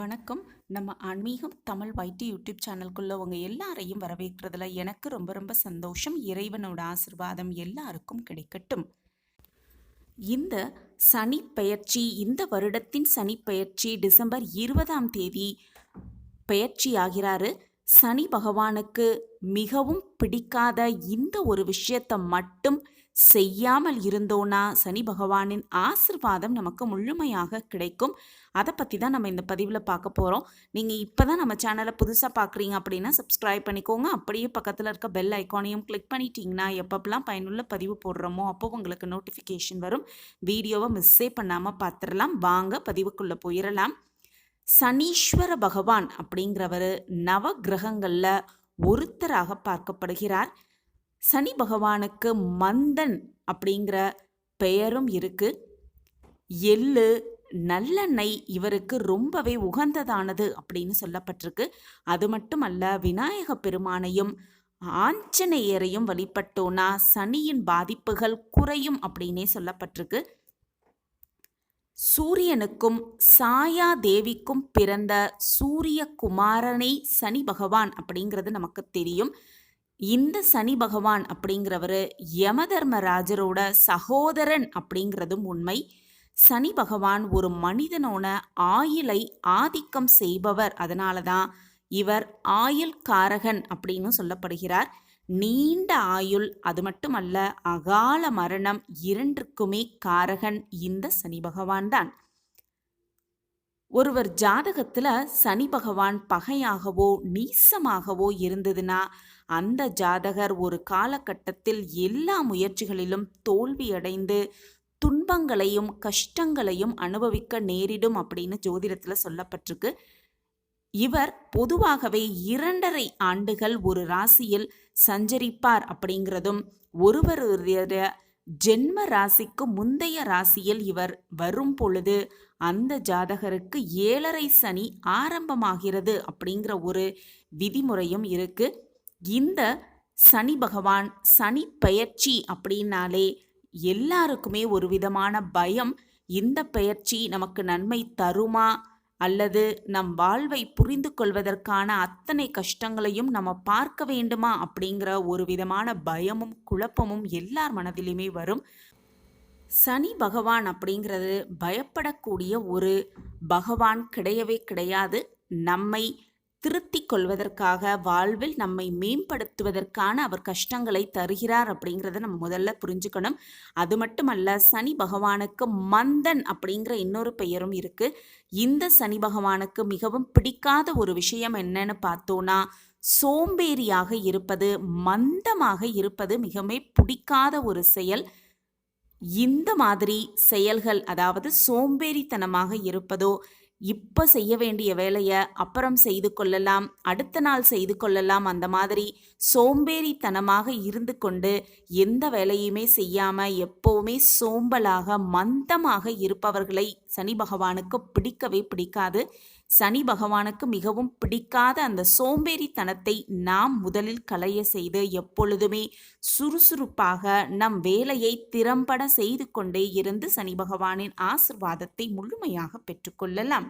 வணக்கம். நம்ம ஆன்மீகம் தமிழ் வைட்டி யூடியூப் சேனல்குள்ளே உங்கள் எல்லாரையும் வரவேற்கிறதுல எனக்கு ரொம்ப ரொம்ப சந்தோஷம். இறைவனோட ஆசிர்வாதம் எல்லாருக்கும் கிடைக்கட்டும். இந்த சனி பெயர்ச்சி இந்த வருடத்தின் சனி பெயர்ச்சி டிசம்பர் இருபதாம் தேதி பெயர்ச்சி ஆகிறாரு. சனி பகவானுக்கு மிகவும் பிடிக்காத இந்த ஒரு விஷயத்தை மட்டும் செய்யாமல் இருந்தோன்னா சனி பகவானின் ஆசிர்வாதம் நமக்கு முழுமையாக கிடைக்கும். அதை பற்றி தான் நம்ம இந்த பதிவில் பார்க்க போகிறோம் நீங்கள் இப்போ தான் நம்ம சேனலை புதுசாக பார்க்குறீங்க அப்படின்னா சப்ஸ்கிரைப் பண்ணிக்கோங்க. அப்படியே பக்கத்தில் இருக்க பெல் ஐக்கானையும் கிளிக் பண்ணிட்டீங்கன்னா எப்பப்பெல்லாம் பயனுள்ள பதிவு போடுறோமோ அப்போ உங்களுக்கு நோட்டிஃபிகேஷன் வரும். வீடியோவை மிஸ்ஸே பண்ணாமல் பார்த்துடலாம். வாங்க பதிவுக்குள்ளே போயிடலாம். சனீஸ்வர பகவான் அப்படிங்கிறவர் நவ கிரகங்களில் ஒருத்தராக பார்க்கப்படுகிறார். சனி பகவானுக்கு மந்தன் அப்படிங்கிற பெயரும் இருக்கு. எள்ளு நல்லெண்ணெய் இவருக்கு ரொம்பவே உகந்ததானது அப்படின்னு சொல்லப்பட்டிருக்கு. அது மட்டுமல்ல விநாயக பெருமானையும் ஆஞ்சநேயரையும் வழிபட்டோன்னா சனியின் பாதிப்புகள் குறையும் அப்படின்னே சொல்லப்பட்டிருக்கு. சூரியனுக்கும் சாயா தேவிக்கும் பிறந்த சூரிய குமாரனை சனி பகவான் அப்படிங்கிறது நமக்கு தெரியும். இந்த சனி பகவான் அப்படிங்கிறவர் யமதர்மராஜரோட சகோதரன் அப்படிங்கிறதும் உண்மை. சனி பகவான் ஒரு மனிதனோட ஆயிலை ஆதிக்கம் செய்பவர். அதனால தான் இவர் ஆயுள் காரகன் அப்படின்னு சொல்லப்படுகிறார். நீண்ட ஆயுள் அது மட்டுமல்ல அகால மரணம் இரண்டுக்குமே காரகன் இந்த சனி பகவான் தான். ஒருவர் ஜாதகத்துல சனி பகவான் பகையாகவோ நீசமாகவோ இருந்ததுன்னா அந்த ஜாதகர் ஒரு காலகட்டத்தில் எல்லா முயற்சிகளிலும் தோல்வியடைந்து துன்பங்களையும் கஷ்டங்களையும் அனுபவிக்க நேரிடும் அப்படின்னு ஜோதிடத்தில் சொல்லப்பட்டிருக்கு. இவர் பொதுவாகவே இரண்டரை ஆண்டுகள் ஒரு ராசியில் சஞ்சரிப்பார் அப்படிங்கிறதும் ஒருவருடைய ஜென்ம ராசிக்கு முந்தைய ராசியில் இவர் வரும் பொழுது அந்த ஜாதகருக்கு ஏழரை சனி ஆரம்பமாகிறது அப்படிங்கிற ஒரு விதிமுறையும் இருக்கு. இந்த சனி பகவான் சனி பெயர்ச்சி அப்படின்னாலே எல்லாருக்குமே ஒரு விதமான பயம். இந்த பெயர்ச்சி நமக்கு நன்மை தருமா? அல்லது நம் வாழ்வை புரிந்து கொள்வதற்கான அத்தனை கஷ்டங்களையும் நம்ம பார்க்க வேண்டுமா அப்படிங்கிற ஒரு விதமான பயமும் குழப்பமும் எல்லார் மனதிலுமே வரும். சனி பகவான் அப்படிங்கிறது பயப்படக்கூடிய ஒரு பகவான் கிடையவே கிடையாது. நம்மை திருத்திக் கொள்வதற்காக வாழ்வில் நம்மை மேம்படுத்துவதற்கான அவர் கஷ்டங்களை தருகிறார் அப்படிங்கிறத நம்ம முதல்ல புரிஞ்சுக்கணும். அது மட்டுமல்ல சனி பகவானுக்கு மந்தன் அப்படிங்கிற இன்னொரு பெயரும் இருக்கு. இந்த சனி பகவானுக்கு மிகவும் பிடிக்காத ஒரு விஷயம் என்னன்னு பார்த்தோன்னா சோம்பேறியாக இருப்பது மந்தமாக இருப்பது மிகவும் பிடிக்காத ஒரு செயல். இந்த மாதிரி செயல்கள் அதாவது சோம்பேறித்தனமாக இருப்பதோ இப்போ செய்ய வேண்டிய வேலையை அப்புறம் செய்து கொள்ளலாம் அடுத்த நாள் செய்து கொள்ளலாம் அந்த மாதிரி சோம்பேறித்தனமாக இருந்து கொண்டு எந்த வேலையுமே செய்யாமல் எப்போவுமே சோம்பலாக மந்தமாக இருப்பவர்களை சனி பகவானுக்கு பிடிக்கவே பிடிக்காது. சனி பகவானுக்கு மிகவும் பிடிக்காத அந்த சோம்பேறித்தனத்தை நாம் முதலில் களைய செய்து எப்பொழுதுமே சுறுசுறுப்பாக நம் வேலையை திறம்பட செய்து கொண்டே இருந்து சனி பகவானின் ஆசிர்வாதத்தை முழுமையாக பெற்றுக்கொள்ளலாம்